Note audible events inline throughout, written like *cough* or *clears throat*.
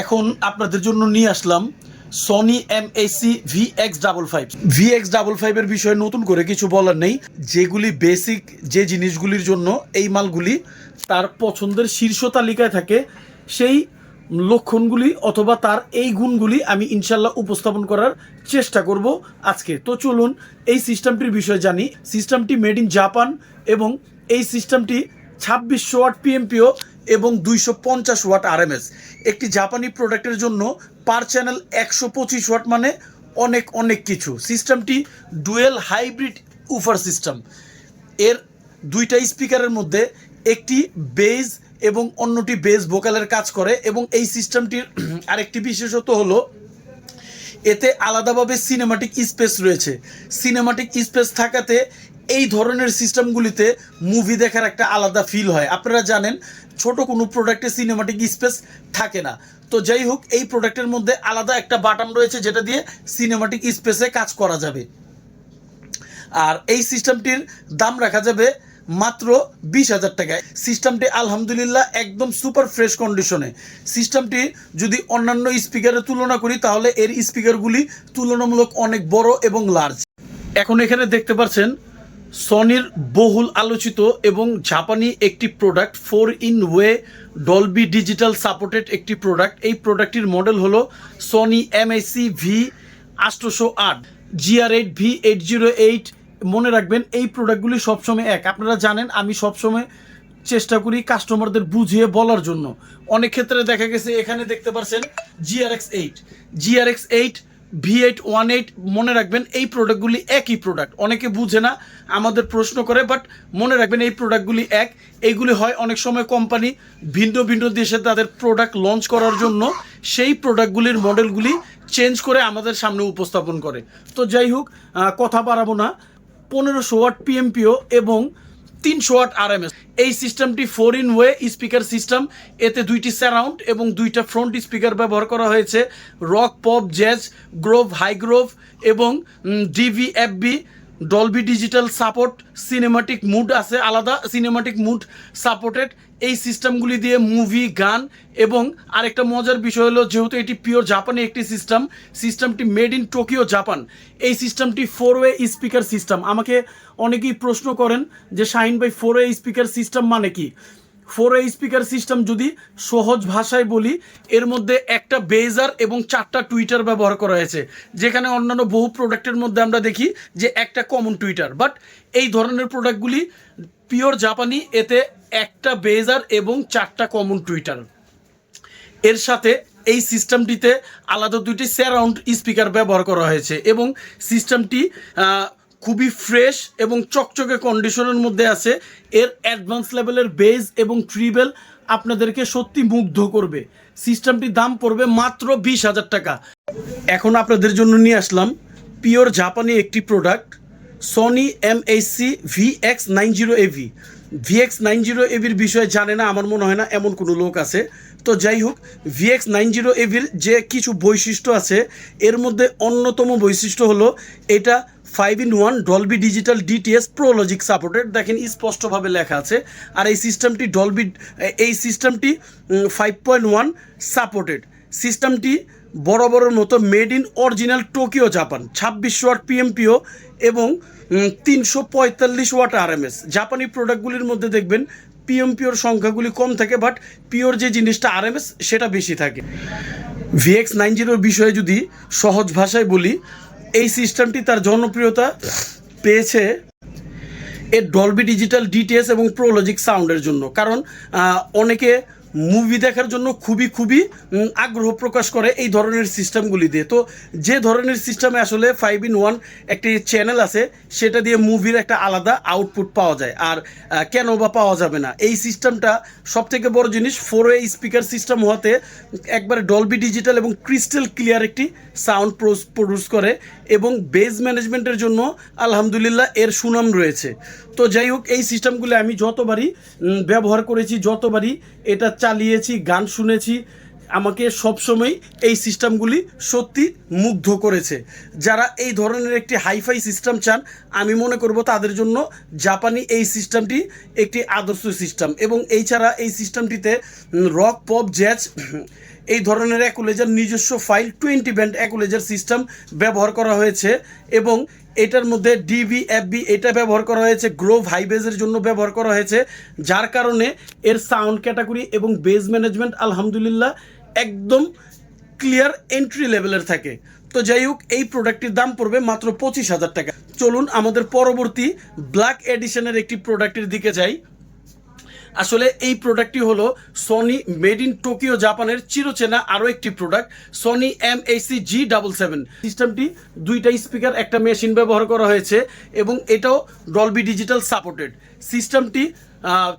এখন আপনাদের জন্য নিয়ে আসলাম Sony M AC V X double five V X double ফাইভের বিষয়ে নতুন করে কিছু বলার নেই। যেগুলি বেসিক যে জিনিসগুলির জন্য এই মালগুলি তার পছন্দের শীর্ষ তালিকায় থাকে, সেই লক্ষণগুলি অথবা তার এই গুণগুলি আমি ইনশাল্লাহ উপস্থাপন করার চেষ্টা করব আজকে। তো চলুন এই সিস্টেমটির বিষয়ে জানি। সিস্টেমটি মেড ইন জাপান এবং এই সিস্টেমটি ছাব্বিশশো ওয়াট পিএমপিও এবং দুইশো পঞ্চাশ ওয়াট আরএমএস। একটি জাপানি প্রোডাক্টের জন্য পার চ্যানেল একশো পঁচিশ ওয়াট মানে অনেক অনেক কিছু। সিস্টেমটি ডুয়েল হাইব্রিড উফার সিস্টেম। এর দুইটা স্পিকারের মধ্যে একটি বেজ এবং অন্যটি বেজ ভোকালের কাজ করে এবং এই সিস্টেমটির *clears throat* আরেকটি বিশেষত্ব হলো, এতে আলাদাভাবে সিনেমাটিক স্পেস রয়েছে। সিনেমাটিক স্পেস থাকাতে এই ধরনের সিস্টেমগুলিতে মুভি দেখার একটা আলাদা ফিল হয়। আপনারা জানেন, ছোট কোনো প্রোডাক্টে সিনেমাটিক স্পেস থাকে না। তো যাই হোক, এই প্রোডাক্টের মধ্যে আলাদা একটা বাটন রয়েছে যেটা দিয়ে সিনেমাটিক স্পেসে কাজ করা যাবে। আর এই সিস্টেমটির দাম রাখা যাবে মাত্র বিশ হাজার টাকায়। সিস্টেমটি আলহামদুলিল্লাহ একদম সুপার ফ্রেশ কন্ডিশনে। সিস্টেমটি যদি অন্যান্য স্পিকারের তুলনা করি, তাহলে এর স্পিকারগুলি তুলনামূলক অনেক বড় এবং লার্জ এখন এখানে দেখতে পাচ্ছেন, সনির বহুল আলোচিত এবং জাপানি একটি product four in way Dolby digital supported একটি প্রোডাক্ট এই প্রোডাক্টটির মডেল হলো সনি এমএসি ভি আটশোশো আট GR eight V eight zero eight মনে রাখবেন, এই প্রোডাক্টগুলি সবসময় এক। আপনারা জানেন, আমি সবসময় চেষ্টা করি কাস্টমারদের বুঝিয়ে বলার জন্য। অনেক ক্ষেত্রে দেখা গেছে, এখানে দেখতে পাচ্ছেন GRX eight GRX eight V eight one eight মনে রাখবেন, এই প্রোডাক্টগুলি একই প্রোডাক্ট অনেকে বুঝে না, আমাদের প্রশ্ন করে বাট মনে রাখবেন, এই প্রোডাক্টগুলি এক। এইগুলি হয় অনেক সময় কোম্পানি ভিন্ন ভিন্ন দেশে তাদের প্রোডাক্ট লঞ্চ করার জন্য। সেই প্রোডাক্টগুলির মডেলগুলি চেঞ্জ করে আমাদের সামনে উপস্থাপন করে। তো যাই হোক কথা বাড়াবো না। পনেরোশো ওয়াট পিএমপিও এবং তিনশো ওয়াট এস এই সিস্টেমটি four in way speaker system এতে দুইটি স্যারাউন্ড এবং দুইটা ফ্রন্ট স্পিকার ব্যবহার করা হয়েছে। Rock pop jazz groove high groove এবং DV FB Dolby digital support cinematic mood আছে, আলাদা সিনেমাটিক মুড সাপোর্টেড এই সিস্টেমগুলি দিয়ে মুভি, গান এবং আরেকটা মজার বিষয় হলো, যেহেতু এটি পিওর জাপানি একটি সিস্টেম, সিস্টেমটি মেড ইন টোকিও জাপান এই সিস্টেমটি ফোর ওয়ে স্পিকার সিস্টেম আমাকে অনেকেই প্রশ্ন করেন যে, শাহিন ভাই ফোর ওয়ে স্পিকার সিস্টেম মানে কি? ফোর ওয়ে স্পিকার সিস্টেম যদি সহজ ভাষায় বলি, এর মধ্যে একটা বেজার এবং চারটা টুইটার ব্যবহার করা হয়েছে। যেখানে অন্যান্য বহু প্রোডাক্টের মধ্যে আমরা দেখি যে একটা কমন টুইটার। বাট এই ধরনের প্রোডাক্টগুলি পিওর জাপানি এতে একটা বেজার এবং চারটা কমন টুইটার। এর সাথে এই সিস্টেমটিতে আলাদা দুইটি স্যারাউন্ড স্পিকার ব্যবহার করা হয়েছে এবং সিস্টেমটি খুবই ফ্রেশ এবং চকচকে কন্ডিশনের মধ্যে আছে। এর অ্যাডভান্স লেভেলের বেজ এবং ট্রিবেল আপনাদেরকে সত্যি মুগ্ধ করবে। সিস্টেমটির দাম পড়বে মাত্র বিশ হাজার টাকা। এখন আপনাদের জন্য নিয়ে আসলাম পিওর জাপানি একটি product Sony M HC V X nine zero AV V X nine zero এভির বিষয়ে জানে না, আমার মনে হয় না এমন কোনো লোক আছে। তো যাই হোক ভি এক্স নাইন জিরো এভির যে কিছু বৈশিষ্ট্য আছে, এর মধ্যে অন্যতম বৈশিষ্ট্য হলো এটা five in one Dolby digital DTS pro logic supported দেখেন, স্পষ্টভাবে লেখা আছে। আর এই সিস্টেমটি ডলবি এই সিস্টেমটি ফাইভ পয়েন্ট ওয়ান সাপোর্টেড সিস্টেমটি বরাবরের মতো made in original Tokyo Japan ছাব্বিশশো ওয়াট পিএমপিও এবং তিনশো পঁয়তাল্লিশ ওয়াট আরএমএস জাপানি প্রোডাক্টগুলির মধ্যে দেখবেন পিএমপিওর সংখ্যাগুলি কম থাকে বাট পিওর যে জিনিসটা আরএমএস সেটা বেশি থাকে। ভিএক্স নাইন জিরোর বিষয়ে যদি সহজ ভাষায় বলি এই সিস্টেমটি তার জনপ্রিয়তা পেয়েছে এর ডলবি ডিজিটাল ডিটিএস এবং প্রোলজিক সাউন্ডের জন্য। কারণ অনেকে মুভি দেখার জন্য খুবই খুবই আগ্রহ প্রকাশ করে এই ধরনের সিস্টেমগুলি দিয়ে। তো যে ধরনের সিস্টেমে আসলে ফাইভ ইন ওয়ান একটি চ্যানেল আছে, সেটা দিয়ে মুভির একটা আলাদা আউটপুট পাওয়া যায়। আর কেন বা পাওয়া যাবে না? এই সিস্টেমটা সব থেকে বড় জিনিস ফোর ওয়ে স্পিকার সিস্টেম হওয়াতে একবারে ডলবি ডিজিটাল এবং ক্রিস্টাল ক্লিয়ার একটি সাউন্ড প্রডিউস করে এবং বেজ ম্যানেজমেন্টের জন্য আলহামদুলিল্লাহ এর সুনাম রয়েছে। তো যাই হোক, এই সিস্টেমগুলো আমি যতবারই ব্যবহার করেছি, যতবারই এটা চালিয়েছি, গান শুনেছি, আমাকে সবসময় এই সিস্টেমগুলি সত্যি মুগ্ধ করেছে। যারা এই ধরনের একটি হাইফাই সিস্টেম চান, আমি মনে করব তাদের জন্য জাপানি এই সিস্টেমটি একটি আদর্শ সিস্টেম এবং এই ছাড়া এই সিস্টেমটিতে রক পপ জ্যাজ এই ধরনের অ্যাকুলেজার নিজস্ব ফাইল টোয়েন্টি ব্যান্ড অ্যাকুলেজার সিস্টেম ব্যবহার করা হয়েছে। এবং এটার মধ্যে ডিবি এফবি এটা ব্যবহার করা হয়েছে গ্রোভ হাইবেজের জন্য ব্যবহার করা হয়েছে, যার কারণে এর সাউন্ড ক্যাটাগরি এবং বেজ ম্যানেজমেন্ট আলহামদুলিল্লাহ, একদম ক্লিয়ার এন্ট্রি লেভেলের থাকে। তো যাই হোক, এই প্রোডাক্টটির দাম পড়বে মাত্র পঁচিশ হাজার টাকা। চলুন আমাদের পরবর্তী ব্ল্যাক এডিশনের একটি প্রোডাক্টের দিকে যাই। আসলে এই প্রোডাক্টটি হলো সনি মেড ইন টোকিও জাপানের চিরচেনা আরও একটি product Sony M AC G double seven সিস্টেমটি দুইটা স্পিকার একটা মেশিন ব্যবহার করা হয়েছে এবং এটাও ডলবি ডিজিটাল সাপোর্টেড সিস্টেমটি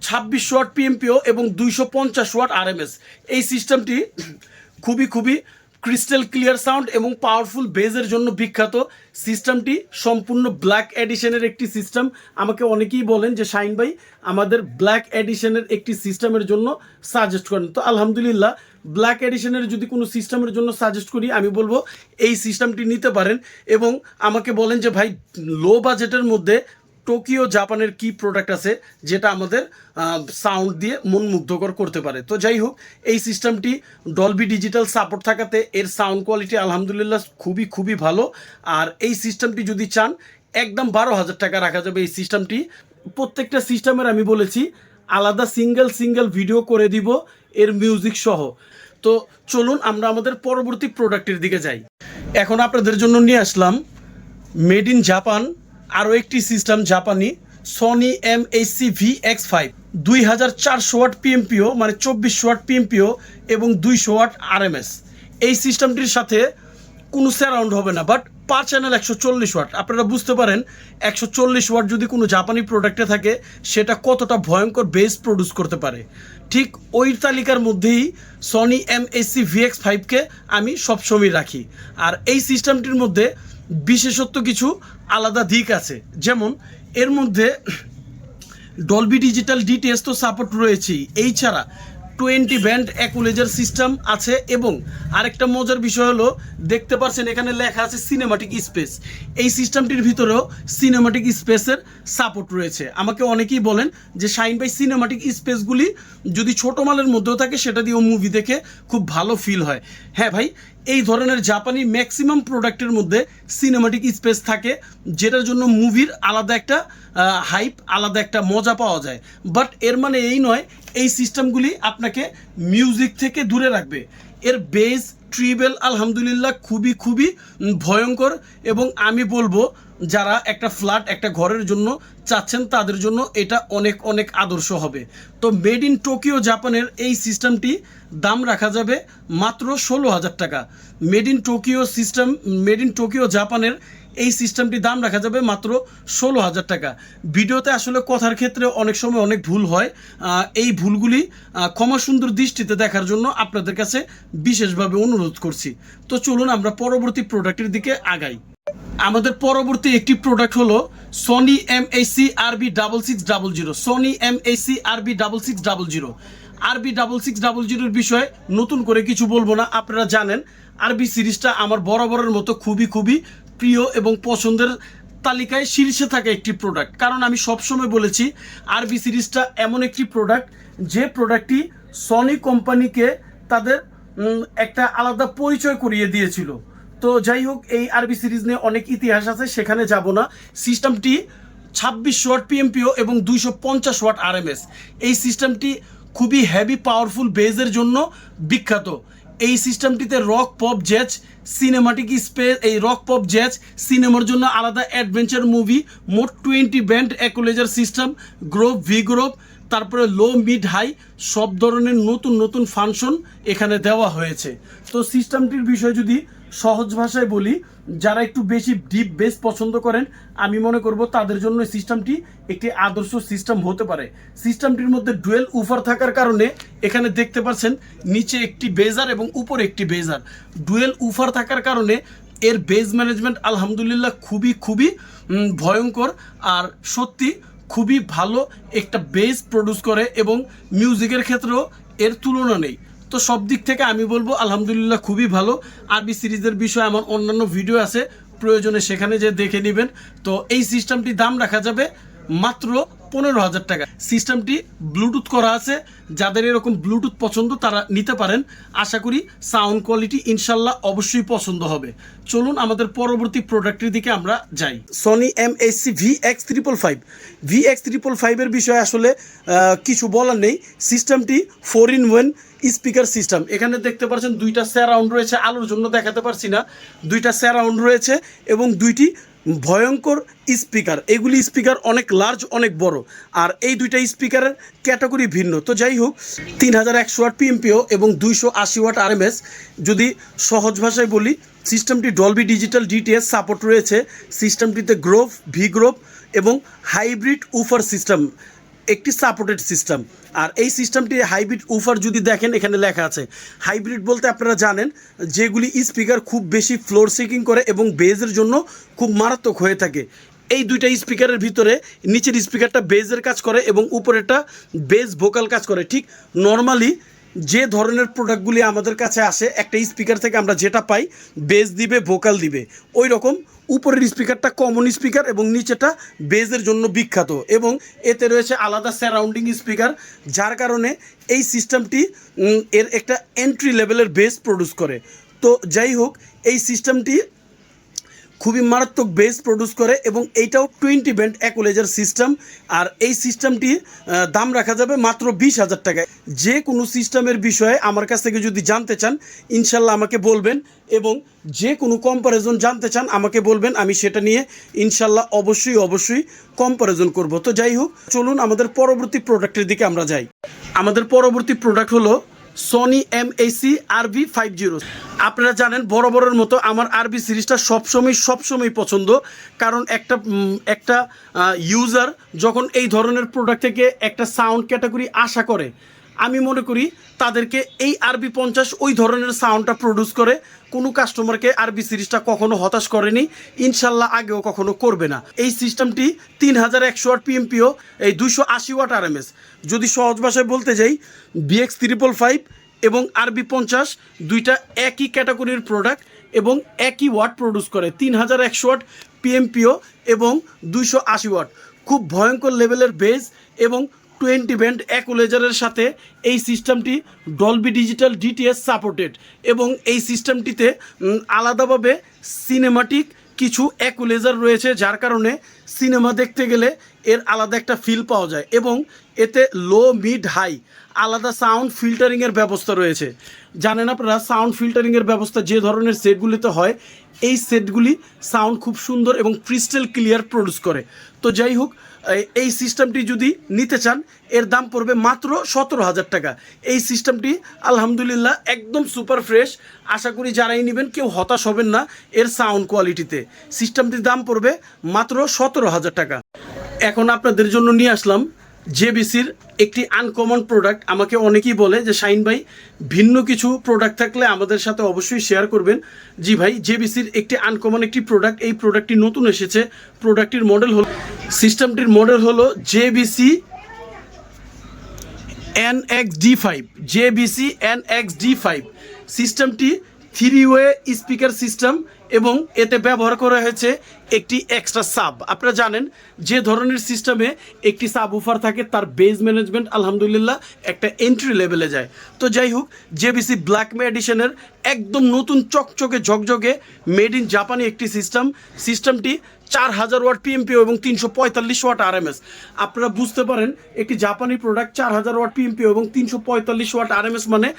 ছাব্বিশ ওয়াট পিএমপিও এবং দুইশো পঞ্চাশ ওয়াট আরএমএস এই সিস্টেমটি খুবই খুবই ক্রিস্টাল ক্লিয়ার সাউন্ড এবং পাওয়ারফুল বেজের জন্য বিখ্যাত সিস্টেমটি সম্পূর্ণ ব্ল্যাক এডিশনের একটি সিস্টেম। আমাকে অনেকেই বলেন যে শাইন ভাই, আমাদের ব্ল্যাক এডিশনের একটি সিস্টেমের জন্য সাজেস্ট করেন। তো আলহামদুলিল্লাহ, ব্ল্যাক এডিশনের যদি কোনো সিস্টেমের জন্য সাজেস্ট করি, আমি বলব এই সিস্টেমটি নিতে পারেন। এবং আমাকে বলেন যে, ভাই, লো বাজেটের মধ্যে টোকিও, জাপানের কি প্রোডাক্ট আছে, যেটা আমাদের সাউন্ড দিয়ে মন মুগ্ধকর করতে পারে। তো যাই হোক, এই সিস্টেমটি ডলবি ডিজিটাল সাপোর্ট থাকাতে এর সাউন্ড কোয়ালিটি আলহামদুলিল্লাহ খুবই খুবই ভালো। আর এই সিস্টেমটি যদি চান, একদম বারো হাজার টাকা রাখা যাবে এই সিস্টেমটি প্রত্যেকটা সিস্টেমের আমি বলেছি, আলাদা সিঙ্গেল সিঙ্গেল ভিডিও করে দিব এর মিউজিক সহ। তো চলুন আমরা আমাদের পরবর্তী প্রোডাক্টের দিকে যাই। এখন আপনাদের জন্য নিয়ে আসলাম মেড ইন জাপান আরও একটি সিস্টেম জাপানি Sony M HC V X five দুই হাজার চারশো ওয়াট পিএমপিও মানে চব্বিশশো ওয়াট পিএমপিও এবং দুইশো ওয়াট আরএমএস এই সিস্টেমটির সাথে কোনো স্যারাউন্ড হবে না বাট পার চ্যানেল একশো চল্লিশ ওয়াট। আপনারা বুঝতে পারেন, একশো চল্লিশ ওয়াট যদি কোনো জাপানি প্রোডাক্টে থাকে, সেটা কতটা ভয়ঙ্কর বেস প্রডিউস করতে পারে। ঠিক ওই তালিকার মধ্যেই Sony M SC VX five K আমি সবসময় রাখি। আর এই সিস্টেমটির মধ্যে বিশেষত্ব কিছু আলাদা দিক আছে। যেমন, এর মধ্যে ডলবি ডিজিটাল ডিটিএস তো সাপোর্ট রয়েছেই। এই ছাড়া টোয়েন্টি ব্যান্ড অ্যাকুলেজার সিস্টেম আছে এবং আরেকটা মজার বিষয় হলো, দেখতে পাচ্ছেন এখানে লেখা আছে সিনেমাটিক স্পেস এই সিস্টেমটির ভিতরেও সিনেমাটিক স্পেসের সাপোর্ট রয়েছে। আমাকে অনেকেই বলেন যে শাইন বাই সিনেমাটিক স্পেসগুলি যদি ছোটো মালের মধ্যেও থাকে, সেটা দিয়েও মুভি দেখে খুব ভালো ফিল হয়। হ্যাঁ ভাই এই ধরনের জাপানি ম্যাক্সিমাম প্রোডাক্টের মধ্যে সিনেমাটিক স্পেস থাকে, যেটার জন্য মুভির আলাদা একটা হাইপ আলাদা একটা মজা পাওয়া যায়। বাট এর মানে এই নয়, এই সিস্টেমগুলি আপনাকে মিউজিক থেকে দূরে রাখবে। এর বেস ট্রিবেল আলহামদুলিল্লাহ, খুবই খুবই ভয়ঙ্কর এবং আমি বলব, যারা একটা ফ্ল্যাট একটা ঘরের জন্য চাচ্ছেন তাদের জন্য এটা অনেক অনেক আদর্শ হবে। তো মেড ইন টোকিও জাপানের এই সিস্টেমটি দাম রাখা যাবে মাত্র ষোলো হাজার টাকা। Made in Tokyo system made in Tokyo জাপানের এই সিস্টেমটি দাম রাখা যাবে মাত্র ষোলো হাজার টাকা। ভিডিওতে আসলে কথার ক্ষেত্রে অনেক সময় অনেক ভুল হয়। এই ভুলগুলি ক্ষমা সুন্দর দৃষ্টিতে দেখার জন্য আপনাদের কাছে বিশেষভাবে অনুরোধ করছি। তো চলুন আমরা পরবর্তী প্রোডাক্টের দিকে আগাই। আমাদের পরবর্তী একটি প্রোডাক্ট হলো Sony M AC RB double six double zero Sony M AC RB double six double zero RB double six double জিরোর বিষয়ে নতুন করে কিছু বলব না, আপনারা জানেন আরবি সিরিজটা আমার বরাবরের মতো খুবই খুবই প্রিয় এবং পছন্দের তালিকায় শীর্ষে থাকা একটি প্রোডাক্ট কারণ আমি সবসময় বলেছি আরবি সিরিজটা এমন একটি প্রোডাক্ট যে প্রোডাক্টটি সনি কোম্পানিকে তাদের একটা আলাদা পরিচয় করিয়ে দিয়েছিল। তো যাই হোক, এই আরবি সিরিজ নিয়ে অনেক ইতিহাস আছে, সেখানে যাব না। সিস্টেমটি ছাব্বিশ ওয়াট পিএমপিও এবং দুইশো পঞ্চাশ ওয়াট আরএমএস এই সিস্টেমটি খুবই হেভি পাওয়ারফুল বেজের জন্য বিখ্যাত। এই সিস্টেমটিতে rock pop jazz cinematic space এই রক পপ জ্যাজ সিনেমার জন্য আলাদা অ্যাডভেঞ্চার মুভি মোট twenty band equaliser system groove V groove তারপরে লো মিড হাই সব ধরনের নতুন নতুন ফাংশন এখানে দেওয়া হয়েছে। তো সিস্টেমটির বিষয়ে যদি সহজ ভাষায় বলি, যারা একটু বেশি ডিপ বেস পছন্দ করেন, আমি মনে করব তাদের জন্য সিস্টেমটি একটি আদর্শ সিস্টেম হতে পারে। সিস্টেমটির মধ্যে ডুয়েল উফার থাকার কারণে এখানে দেখতে পাচ্ছেন নিচে একটি বেজার এবং উপরে একটি বেজার ডুয়েল উফার থাকার কারণে এর বেজ ম্যানেজমেন্ট আলহামদুলিল্লাহ খুবই খুবই ভয়ঙ্কর আর সত্যি খুবই ভালো একটা বেস প্রডিউস করে এবং মিউজিকের ক্ষেত্রেও এর তুলনা নেই। তো সব দিক থেকে আমি বলব, আলহামদুলিল্লাহ খুবই ভালো। আরবি সিরিজের বিষয়ে আমার অন্যান্য ভিডিও আছে, প্রয়োজনে সেখানে যে দেখে নেবেন। তো এই সিস্টেমটি দাম রাখা যাবে মাত্র পনেরো হাজার টাকা। সিস্টেমটি ব্লুটুথ করা আছে। যাদের এরকম ব্লুটুথ পছন্দ, তারা নিতে পারেন। আশা করি সাউন্ড কোয়ালিটি ইনশাল্লাহ অবশ্যই পছন্দ হবে। চলুন আমাদের পরবর্তী প্রোডাক্টের দিকে আমরা যাই। Sony M SC V X triple five V X triple ফাইভের বিষয়ে আসলে কিছু বলার নেই। সিস্টেমটি four in one speaker system এখানে দেখতে পাচ্ছেন দুইটা স্যারাউন্ড রয়েছে। আলোর জন্য দেখাতে পারছি না। দুইটা স্যারাউন্ড রয়েছে এবং দুইটি ভয়ঙ্কর স্পিকার। এগুলি স্পিকার অনেক লার্জ অনেক বড়। আর এই দুইটা স্পিকারের ক্যাটাগরি ভিন্ন। তো যাই হোক, তিন হাজার একশো ওয়াট পিএমপিও এবং দুইশো আশি ওয়াট আরএমএস যদি সহজ ভাষায় বলি সিস্টেমটি ডলবি ডিজিটাল ডিটিএস সাপোর্ট রয়েছে। সিস্টেমটিতে গ্রোভ ভি গ্রোভ এবং হাইব্রিড উফার সিস্টেম একটি সাপোর্টেড সিস্টেম আর এই সিস্টেমটি হাইব্রিড উফার যদি দেখেন, এখানে লেখা আছে। হাইব্রিড বলতে আপনারা জানেন, যেগুলি স্পিকার খুব বেশি ফ্লোর সিকিং করে এবং বেজের জন্য খুব মারাত্মক হয়ে থাকে। এই দুইটা স্পিকারের ভিতরে নিচের স্পিকারটা বেজের কাজ করে এবং উপরেরটা বেজ ভোকাল কাজ করে। ঠিক নর্মালি যে ধরনের প্রোডাক্টগুলি আমাদের কাছে আসে, একটা স্পিকার থেকে আমরা যেটা পাই বেস দিবে ভোকাল দিবে। ওই রকম উপরের স্পিকারটা কমন স্পিকার এবং নিচেটা বেজের জন্য বিখ্যাত এবং এতে রয়েছে আলাদা সারাউন্ডিং স্পিকার, যার কারণে এই সিস্টেমটি এর একটা এন্ট্রি লেভেলের বেস প্রডিউস করে। তো যাই হোক, এই সিস্টেমটি খুবই মারাত্মক বেস প্রডিউস করে এবং এইটাও টোয়েন্টি ব্যান্ড অ্যাকোলেজার সিস্টেম আর এই সিস্টেমটি দাম রাখা যাবে মাত্র বিশ হাজার টাকায়। যে কোনো সিস্টেমের বিষয়ে আমার কাছ থেকে যদি জানতে চান, ইনশাল্লাহ আমাকে বলবেন এবং যে কোনো কম্পারিজন জানতে চান, আমাকে বলবেন, আমি সেটা নিয়ে ইনশাল্লাহ অবশ্যই অবশ্যই কম্পারিজন করব। তো যাই হোক, চলুন আমাদের পরবর্তী প্রোডাক্টের দিকে আমরা যাই। আমাদের পরবর্তী প্রোডাক্ট হলো Sony M AC RB five zero আপনারা জানেন বড় বড়ের মতো আমার আরবি সিরিজটা সবসময় সবসময় পছন্দ। কারণ একটা একটা ইউজার যখন এই ধরনের প্রোডাক্ট থেকে একটা সাউন্ড ক্যাটাগরি আশা করে, আমি মনে করি তাদেরকে এই আরবি পঞ্চাশ ওই ধরনের সাউন্ডটা প্রডিউস করে। কোনো কাস্টমারকে আরবি সিরিজটা কখনো হতাশ করেনি, ইনশাল্লাহ আগেও কখনো করবে না। এই সিস্টেমটি তিন হাজার একশো ওয়াট পিএমপিও এই দুশো আশি ওয়াট আরএমএস যদি সহজ ভাষায় বলতে যাই বিএক্স ত্রিপল ফাইভ এবং আরবি পঞ্চাশ দুইটা একই ক্যাটাগরির প্রোডাক্ট এবং একই ওয়াট প্রডিউস করে। তিন হাজার একশো ওয়াট পিএমপিও এবং দুইশো আশি ওয়াট। খুব ভয়ঙ্কর লেভেলের বেজ এবং টোয়েন্টি ব্যান্ড অ্যাকুলেজারের সাথে এই সিস্টেমটি ডলবি ডিজিটাল ডিটিএস সাপোর্টেড এবং এই সিস্টেমটিতে আলাদাভাবে সিনেমাটিক কিছু অ্যাকুলেজার রয়েছে, যার কারণে সিনেমা দেখতে গেলে এর আলাদা একটা ফিল পাওয়া যায় এবং এতে লো মিড হাই আলাদা সাউন্ড ফিল্টারিংয়ের ব্যবস্থা রয়েছে। জানেন আপনারা সাউন্ড ফিল্টারিংয়ের ব্যবস্থা যে ধরনের সেটগুলিতে হয়, এই সেটগুলি সাউন্ড খুব সুন্দর এবং ক্রিস্টাল ক্লিয়ার প্রডিউস করে। তো যাই হোক এই- সিস্টেমটি যদি নিতে চান, এর দাম পড়বে মাত্র সতেরো হাজার টাকা। এই সিস্টেমটি আলহামদুলিল্লাহ, একদম সুপার ফ্রেশ আশা করি যারাই নেবেন, কেউ হতাশ হবেন না এর সাউন্ড কোয়ালিটিতে সিস্টেমটির দাম পড়বে মাত্র সতেরো হাজার টাকা। এখন আপনাদের জন্য নিয়ে আসলাম জেবিসির একটি আনকমন প্রোডাক্ট আমাকে অনেকেই বলে যে শাইন ভাই, ভিন্ন কিছু প্রোডাক্ট থাকলে আমাদের সাথে অবশ্যই শেয়ার করবেন। জি ভাই, জেবিসির একটি আনকমন একটি প্রোডাক্ট এই প্রোডাক্টটি নতুন এসেছে। প্রোডাক্টটির মডেল হল সিস্টেমটির মডেল হলো JBC N X D five. JBC N X D five. সিস্টেমটি থ্রি ওয়ে স্পিকার সিস্টেম এবং এতে ব্যবহার করা হয়েছে একটি এক্সট্রা সাব আপনারা জানেন, যে ধরনের সিস্টেমে একটি সাব উফার থাকে, তার বেজ ম্যানেজমেন্ট আলহামদুলিল্লাহ, একটা এন্ট্রি লেভেলে যায়। তো যাই হোক জেবিসি ব্ল্যাক মে এডিশনের একদম নতুন চকচকে, ঝকঝকে মেড ইন জাপানি একটি সিস্টেম সিস্টেমটি চার হাজার ওয়াট পিএমপিও এবং তিনশো পঁয়তাল্লিশ ওয়াট আরএমএস আপনারা বুঝতে পারেন, একটি জাপানি প্রোডাক্ট চার হাজার ওয়াট পিএমপিও এবং তিনশো পঁয়তাল্লিশ ওয়াট আরএমএস মানে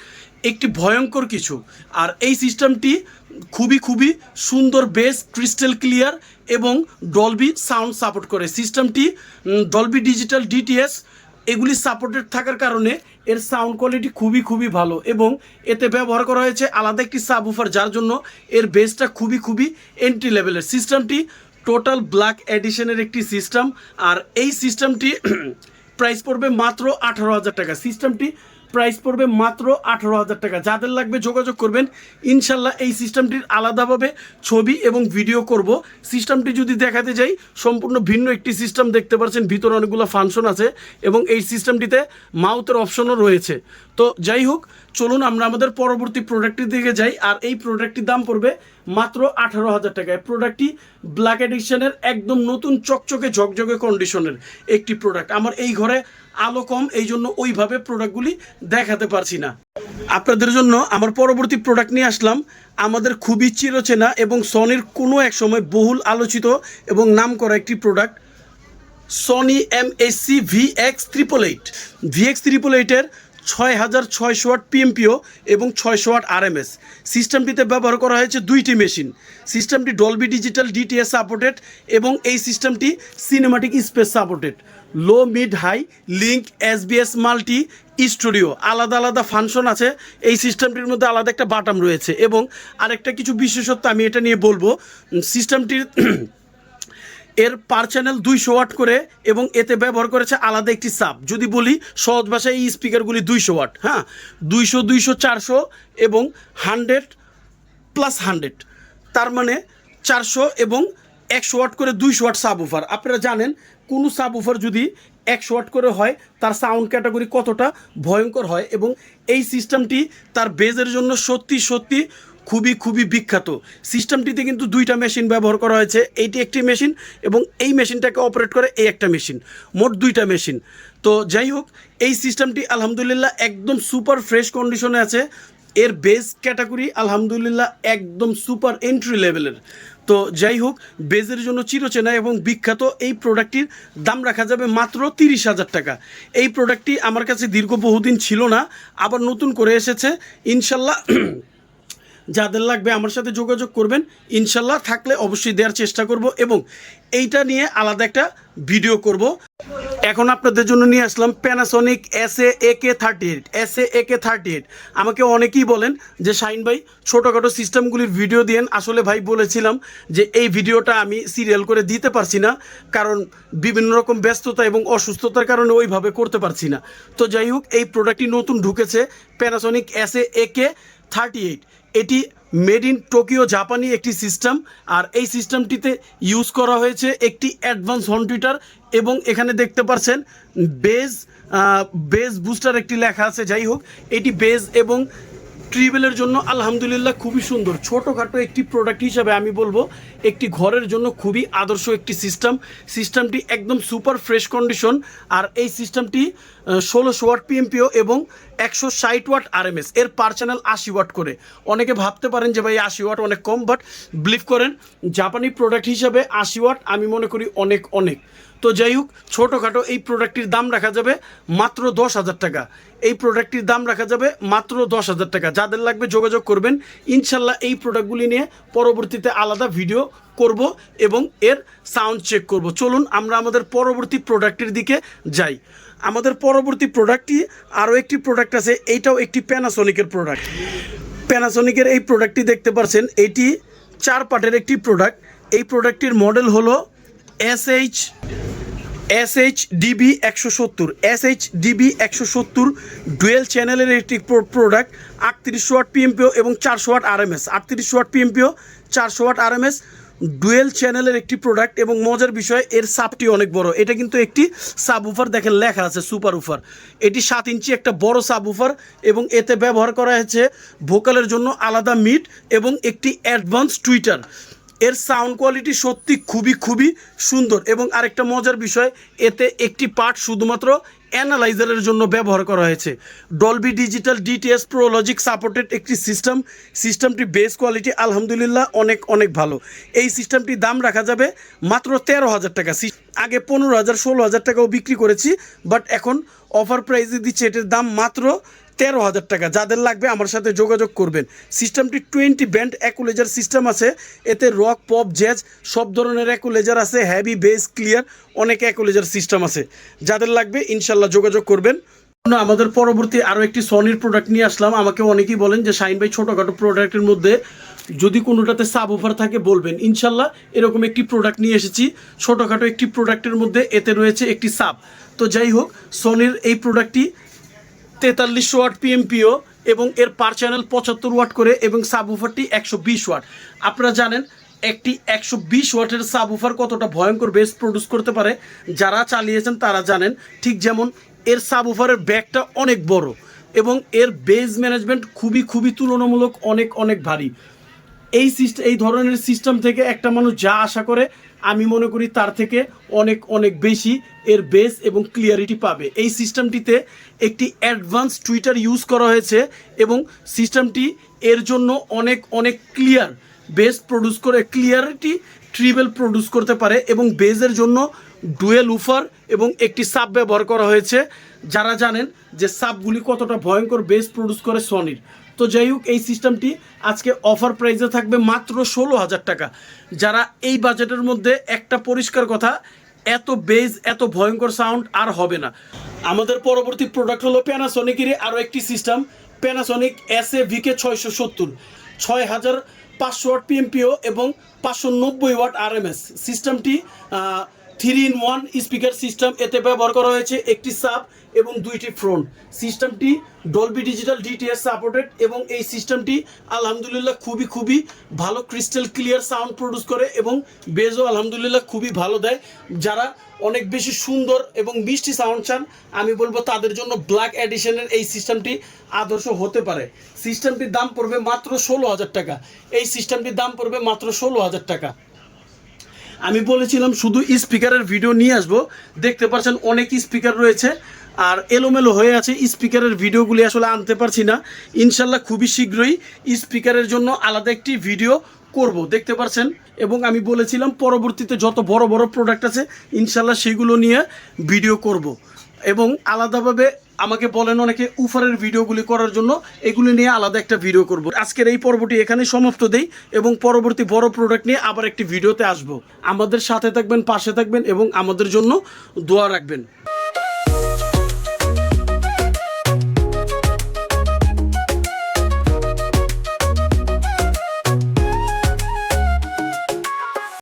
একটি ভয়ঙ্কর কিছু। আর এই সিস্টেমটি খুবই খুবই সুন্দর বেস ক্রিস্টাল ক্লিয়ার এবং ডলবি সাউন্ড সাপোর্ট করে। সিস্টেমটি ডলবি ডিজিটাল ডিটিএস এগুলি সাপোর্টেড থাকার কারণে এর সাউন্ড কোয়ালিটি খুবই খুবই ভালো এবং এতে ব্যবহার করা হয়েছে আলাদা একটি সাবউফার যার জন্য এর বেসটা খুবই খুবই এন্ট্রি লেভেলের সিস্টেমটি টোটাল ব্ল্যাক এডিশনের একটি সিস্টেম আর এই সিস্টেমটি প্রাইস *clears throat* পড়বে মাত্র আঠারো হাজার টাকা। সিস্টেমটি প্রাইস পড়বে মাত্র আঠারো হাজার টাকা। যাদের লাগবে যোগাযোগ করবেন, ইনশাল্লাহ এই সিস্টেমটির আলাদাভাবে ছবি এবং ভিডিও করব। সিস্টেমটি যদি দেখাতে যাই, সম্পূর্ণ ভিন্ন একটি সিস্টেম দেখতে পাচ্ছেন ভিতরে অনেকগুলো ফাংশন আছে এবং এই সিস্টেমটিতে মাউথের অপশনও রয়েছে। তো যাই হোক, চলুন আমরা আমাদের পরবর্তী প্রোডাক্টটির দিকে যাই, আর এই প্রোডাক্টটির দাম পড়বে মাত্র আঠারো হাজার টাকায় প্রোডাক্টটি ব্ল্যাক এডিশনের, একদম নতুন চকচকে ঝকঝকে কন্ডিশনের একটি প্রোডাক্ট। আমার এই ঘরে আলো কম, এই জন্য ওইভাবে প্রোডাক্টগুলি দেখাতে পারছি না। আপনাদের জন্য আমার পরবর্তী প্রোডাক্ট নিয়ে আসলাম। আমাদের খুবই চিরচেনা এবং সনির কোনো এক সময় বহুল আলোচিত এবং নাম করা একটি product Sony M SC V X triple eight V X triple এইটের ছয় হাজার ছয়শো ওয়াট পিএমপিও এবং ছয়শো ওয়াট আরএমএস সিস্টেমটিতে ব্যবহার করা হয়েছে দুইটি মেশিন সিস্টেমটি ডলবি ডিজিটাল ডিটিএস সাপোর্টেড এবং এই সিস্টেমটি cinematic space supported low, mid, high, link, S SBS multi, studio. আলাদা আলাদা ফাংশন আছে। এই সিস্টেমটির মধ্যে আলাদা একটা বাটাম রয়েছে এবং আরেকটা কিছু বিশেষত্ব আমি এটা নিয়ে বলব। সিস্টেমটির *clears throat* এর পার চ্যানেল দুইশো ওয়াট করে এবং এতে ব্যবহার করেছে আলাদা একটি সাব। যদি বলি, সহজ ভাষায় এই স্পিকারগুলি দুইশো ওয়াট হ্যাঁ? দুইশো দুইশো, চারশো এবং হান্ড্রেড প্লাস হান্ড্রেড। তার মানে চারশো এবং একশো ওয়াট করে দুইশো ওয়াট সাব উফার আপনারা জানেন কোনো সাব উফার যদি একশো ওয়াট করে হয়, তার সাউন্ড ক্যাটাগরি কতটা ভয়ঙ্কর হয় এবং এই সিস্টেমটি তার বেজের জন্য সত্যি সত্যি খুবই খুবই বিখ্যাত। সিস্টেমটিতে কিন্তু দুইটা মেশিন ব্যবহার করা হয়েছে, এইটি একটি মেশিন এবং এই মেশিনটাকে অপারেট করে এই একটা মেশিন মোট দুইটা মেশিন তো যাই হোক, এই সিস্টেমটি আলহামদুলিল্লাহ একদম সুপার ফ্রেশ কন্ডিশনে আছে। এর বেস ক্যাটাগরি আলহামদুলিল্লাহ একদম সুপার এন্ট্রি লেভেলের তো যাই হোক, বেজের জন্য চিরচেনা এবং বিখ্যাত এই প্রোডাক্টটির দাম রাখা যাবে মাত্র তিরিশ হাজার টাকা। এই প্রোডাক্টটি আমার কাছে দীর্ঘ বহুদিন ছিল না, আবার নতুন করে এসেছে। ইনশাল্লাহ যাদের লাগবে আমার সাথে যোগাযোগ করবেন। ইনশাল্লাহ থাকলে অবশ্যই দেওয়ার চেষ্টা করব এবং এইটা নিয়ে আলাদা একটা ভিডিও করব। এখন আপনাদের জন্য নিয়ে আসলাম Panasonic S A A K thirty eight S A A K thirty eight আমাকে অনেকেই বলেন যে শাইন ভাই, ছোটোখাটো সিস্টেমগুলির ভিডিও দিয়েন। আসলে ভাই বলেছিলাম যে, এই ভিডিওটা আমি সিরিয়াল করে দিতে পারছি না, কারণ বিভিন্ন রকম ব্যস্ততা এবং অসুস্থতার কারণে ওইভাবে করতে পারছি না। তো যাই হোক, এই প্রোডাক্টটি নতুন ঢুকেছে Panasonic S A K thirty eight এটি মেড ইন টোকিও জাপানি একটি সিস্টেম, আর এই সিস্টেমটিতে ইউজ করা হয়েছে একটি অ্যাডভান্স হোম টুইটার এবং এখানে দেখতে পারছেন বেজ বেজ বুস্টার একটি লেখা আছে। যাই হোক, এটি বেজ এবং ট্রিবেলের জন্য আলহামদুলিল্লাহ খুবই সুন্দর। ছোটোখাটো একটি প্রোডাক্ট হিসাবে আমি বলব, একটি ঘরের জন্য খুবই আদর্শ একটি সিস্টেম সিস্টেমটি একদম সুপার ফ্রেশ কন্ডিশন আর এই সিস্টেমটি ষোলোশো ওয়াট পিএমপিও এবং একশো ষাট ওয়াট আরএমএস এর পার চ্যানেল আশি ওয়াট করে। অনেকে ভাবতে পারেন যে ভাই আশি ওয়াট অনেক কম বাট বিলিভ করেন জাপানি প্রোডাক্ট হিসাবে আশি ওয়াট আমি মনে করি অনেক অনেক। তো যাই হোক, ছোটোখাটো এই প্রোডাক্টটির দাম রাখা যাবে মাত্র দশ হাজার টাকা। এই প্রোডাক্টটির দাম রাখা যাবে মাত্র দশ হাজার টাকা। যাদের লাগবে যোগাযোগ করবেন, ইনশাল্লাহ এই প্রোডাক্টগুলি নিয়ে পরবর্তীতে আলাদা ভিডিও করব এবং এর সাউন্ড চেক করব। চলুন, আমরা আমাদের পরবর্তী প্রোডাক্টের দিকে যাই। আমাদের পরবর্তী প্রোডাক্টটি, আরও একটি প্রোডাক্ট আছে, এইটাও একটি প্যানাসনিকের প্রোডাক্ট। প্যানাসনিকের এই প্রোডাক্টটি দেখতে পাচ্ছেন, এটি চার পার্টের একটি প্রোডাক্ট। এই প্রোডাক্টটির মডেল হলো S H S H DB একশো সত্তর এস এইচ ডিবি একশো সত্তর, ডুয়েল চ্যানেলের একটি প্রোডাক্ট আটত্রিশশো ওয়াট পিএমপিও এবং চারশো ওয়াট আরএমএস আটত্রিশশো ওয়াট পিএমপিও চারশো ওয়াট আরএমএস ডুয়েল চ্যানেলের একটি প্রোডাক্ট এবং মজার বিষয়, এর সাপটি অনেক বড়। এটা কিন্তু একটি সাব উফার দেখেন লেখা আছে সুপার উফার এটি সাত ইঞ্চি একটা বড় সাব উফার এবং এতে ব্যবহার করা হয়েছে ভোকালের জন্য আলাদা মিট এবং একটি অ্যাডভান্স টুইটার এর সাউন্ড কোয়ালিটি সত্যি খুবই খুবই সুন্দর এবং আরেকটা মজার বিষয়, এতে একটি পার্ট শুধুমাত্র অ্যানালাইজারের জন্য ব্যবহার করা হয়েছে। Dolby digital DTS pro logic supported একটি সিস্টেম সিস্টেমটি বেস কোয়ালিটি আলহামদুলিল্লাহ অনেক অনেক ভালো। এই সিস্টেমটির দাম রাখা যাবে মাত্র তেরো হাজার টাকা। আগে পনেরো হাজার, ষোলো হাজার টাকাও বিক্রি করেছি বাট এখন অফার প্রাইসে দিচ্ছে, এটার দাম মাত্র তেরো হাজার টাকা। যাদের লাগবে আমার সাথে যোগাযোগ করবেন। সিস্টেমটি টোয়েন্টি ব্যান্ড অ্যাকুলেজার সিস্টেম আছে। এতে রক, পপ, জ্যাজ সব ধরনের অ্যাকুলেজার আছে। হ্যাভি বেস, ক্লিয়ার অনেক অ্যাকুলেজার সিস্টেম আছে। যাদের লাগবে ইনশাল্লাহ যোগাযোগ করবেন। আমাদের পরবর্তী আরও একটি সনির প্রোডাক্ট নিয়ে আসলাম। আমাকে অনেকেই বলেন যে শাইন ভাই, ছোটোখাটো প্রোডাক্টের মধ্যে যদি কোনোটাতে সাব অফার থাকে বলবেন। ইনশাল্লাহ এরকম একটি প্রোডাক্ট নিয়ে এসেছি। ছোটোখাটো একটি প্রোডাক্টের মধ্যে এতে রয়েছে একটি সাব তো যাই হোক সনির এই প্রোডাক্টটি তেতাল্লিশশো ওয়াট পিএমপিও এবং এর পার চ্যানেল পঁচাত্তর ওয়াট করে এবং সাবউফারটি একশো বিশ ওয়াট। আপনারা জানেন, একটি একশো বিশ ওয়াটের সাবউফার কতটা ভয়ঙ্কর বেস প্রডিউস করতে পারে, যারা চালিয়েছেন তারা জানেন, ঠিক যেমন এর সাবউফারের ব্যাগটা অনেক বড় এবং এর বেজ ম্যানেজমেন্ট খুবই খুবই তুলনামূলক অনেক অনেক ভারী। এই সিস্টেম এই ধরনের সিস্টেম থেকে একটা মানুষ যা আশা করে, আমি মনে করি তার থেকে অনেক অনেক বেশি এর বেস এবং ক্লিয়ারিটি পাবে। এই সিস্টেমটিতে একটি অ্যাডভান্স টুইটার ইউজ করা হয়েছে এবং সিস্টেমটি এর জন্য অনেক অনেক ক্লিয়ার বেস প্রডিউস করে ক্লিয়ারিটি ট্রিবেল প্রডিউস করতে পারে এবং বেজের জন্য ডুয়েল উফার এবং একটি সাব ব্যবহার করা হয়েছে। যারা জানেন যে সাবগুলি কতটা ভয়ঙ্কর বেস প্রডিউস করে সনির তো যাই হোক, এই সিস্টেমটি আজকে অফার প্রাইসে থাকবে মাত্র ষোলো হাজার টাকা। যারা এই বাজেটের মধ্যে একটা পরিষ্কার কথা, এত বেজ এত ভয়ঙ্কর সাউন্ড আর হবে না। আমাদের পরবর্তী প্রোডাক্ট হলো প্যানাসনিকেরই আরও একটি system Panasonic S A VK ছয়শো সত্তর। ছয় হাজার পাঁচশো ওয়াট পিএমপিও এবং পাঁচশো নব্বই ওয়াট আরএমএস সিস্টেমটি three in one speaker system এতে ব্যবহার করা হয়েছে একটি সাব এবং দুইটি ফ্রন্ট। সিস্টেমটি ডলবি ডিজিটাল ডিটিএস সাপোর্টেড এবং এই সিস্টেমটি আলহামদুলিল্লাহ খুবই খুবই ভালো ক্রিস্টাল ক্লিয়ার সাউন্ড প্রডিউস করে এবং বেজও আলহামদুলিল্লাহ খুবই ভালো দেয়। যারা অনেক বেশি সুন্দর এবং মিষ্টি সাউন্ড চান, আমি বলব তাদের জন্য ব্ল্যাক এডিশনের এই সিস্টেমটি আদর্শ হতে পারে। সিস্টেমটির দাম পড়বে মাত্র ষোলো হাজার টাকা। এই সিস্টেমটির দাম পড়বে মাত্র ষোলো হাজার টাকা। আমি বলেছিলাম শুধু স্পিকারের ভিডিও নিয়ে আসব। দেখতে পাচ্ছেন অনেক স্পিকার রয়েছে। আর এলোমেলো হয়ে আছে, স্পিকারের ভিডিওগুলি আসলে আনতে পারছি না। ইনশাল্লাহ খুবই শীঘ্রই স্পিকারের জন্য আলাদা একটি ভিডিও করব। দেখতে পাচ্ছেন এবং আমি বলেছিলাম পরবর্তীতে যত বড় বড় প্রোডাক্ট আছে, ইনশাল্লাহ সেগুলো নিয়ে ভিডিও করব। এবং আলাদাভাবে আমাকে বলেন অনেকে উফারের ভিডিওগুলি করার জন্য, এগুলি নিয়ে আলাদা একটা ভিডিও করব। আজকের এই পর্বটি এখানে সমাপ্ত দেই এবং পরবর্তী বড় প্রোডাক্ট নিয়ে আবার একটি ভিডিওতে আসব। আমাদের সাথে থাকবেন, পাশে থাকবেন এবং আমাদের জন্য দোয়া রাখবেন।